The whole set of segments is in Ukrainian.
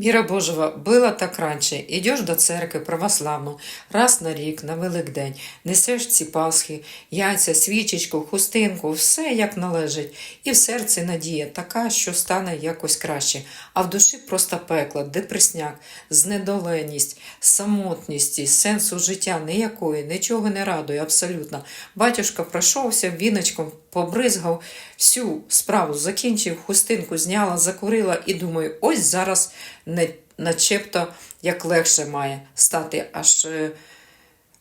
Мира Божого было так раніше. Ідеш до церкви православну, раз на рік, на Великдень, несеш ці пасхи, яйця, свічечку, хустинку, все як належить. І в серці надія така, що стане якось краще. А в душі просто пекло, депресняк, знедоленість, самотність, сенсу життя ніякої, нічого не радує абсолютно. Батюшка пройшовся віночком, побризгав, всю справу закінчив, хустинку зняла, закурила і думаю, ось зараз начебто як легше має стати, аж е,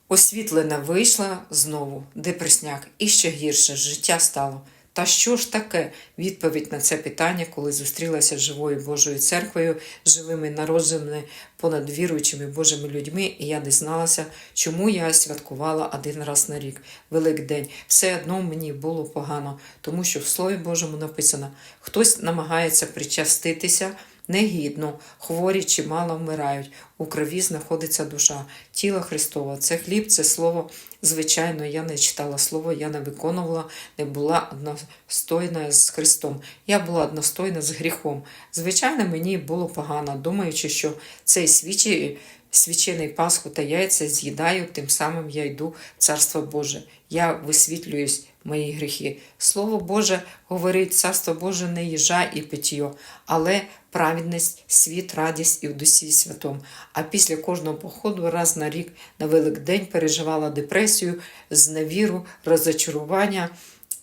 освітлена вийшла знову, депресняк, і ще гірше життя стало. Та що ж таке? Відповідь на це питання, коли зустрілася з живою Божою церквою, живими народженими понад віруючими Божими людьми, і я дізналася, чому я святкувала один раз на рік, Великдень. Все одно мені було погано, тому що в Слові Божому написано: хтось намагається причаститися негідно, хворі чимало вмирають, у крові знаходиться душа, тіло Христова. Це хліб, це слово. Звичайно, я не читала слово, я не виконувала, не була одностойна з Христом. Я була одностойна з гріхом. Звичайно, мені було погано, думаючи, що цей свічі. Свячений Пасху та яйця з'їдаю, тим самим я йду в Царство Боже. Я висвітлююсь мої гріхи. Слово Боже говорить, Царство Боже не їжа і питьо, але праведність, світ, радість і в дусі святом. А після кожного походу раз на рік на Великдень переживала депресію, зневіру, розочарування.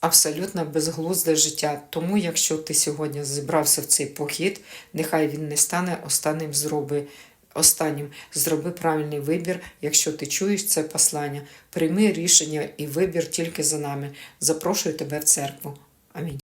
Абсолютно безглузде життя. Тому, якщо ти сьогодні зібрався в цей похід, нехай він не стане останнім зроби. Останнім зроби правильний вибір, якщо ти чуєш це послання. Прийми рішення і вибір тільки за нами. Запрошую тебе в церкву. Амінь.